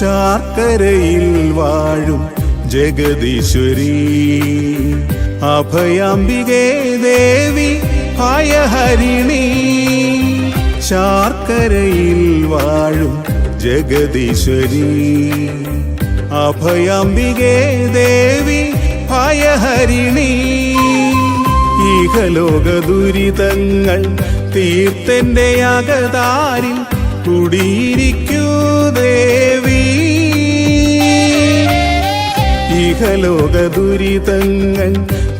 ശാർക്കരയിൽ വാഴും ജഗദീശ്വരി. അഭയാംബികേ ദേവി ഭയഹരിണി ശാർക്കരയിൽ വാഴും ജഗദീശ്വരി. അഭയാംബികേ ദേവി ഭയഹരിണി ഈഹലോക ദുരിതങ്ങൾ തീർത്തെന്റെ അകതാരിൽ കുടിയിരിക്കൂ ദേവി. ഇഹലോക ദുരിതങ്ങൾ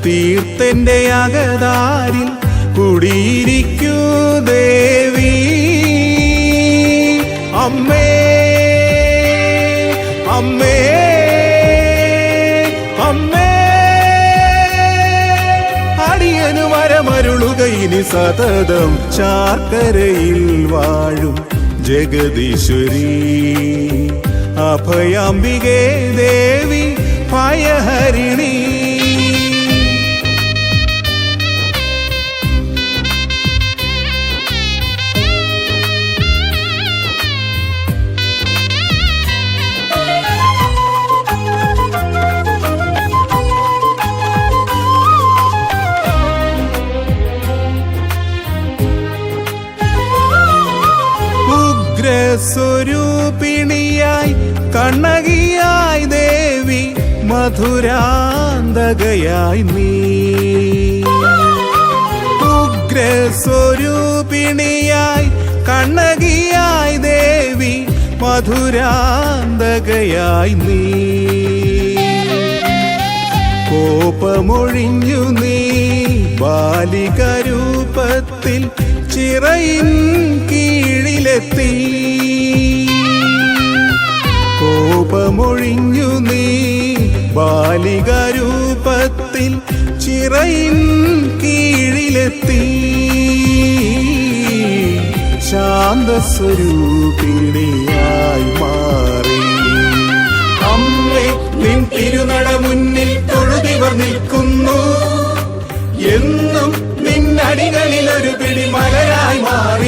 തീർത്തന്റെ അകതാരിൽ കുടിയിരിക്കൂ ദേവി. അമ്മേ അമ്മേ അമ്മേ. അടിയനു മരമരുളുക ഇനി സതതം ചാക്കരയിൽ വാഴും. ജഗദീശ്വരി. അഭയാംബികേ ദേവി ഭയഹരിണി ഉഗ്രസ്വരൂപിണിയായി കണ്ണകിയായി ദേവി മധുരാന്തകയായി നീ. ഉഗ്രസ്വരൂപിണിയായി കണ്ണകിയായി ദേവി മധുരാന്തകയായി നീ. കോപമൊഴിഞ്ഞു നീ ബാലികരൂപത്തിൽ ചിറയിൻ കീഴിലെത്തി. കോപമൊഴിഞ്ഞു നീ. ബാലിക രൂപത്തിൽ ചിറയിൻ കീഴിലെത്തി. ശാന്തസ്വരൂപിണിയായി മാറി. അമ്മേ നിൻ തിരുനട മുന്നിൽ തൊഴുതിവർ നിൽക്കുന്നു. എന്നും നിന്നടികളിൽ ഒരു പിടി മലരായി മാറിയിടാ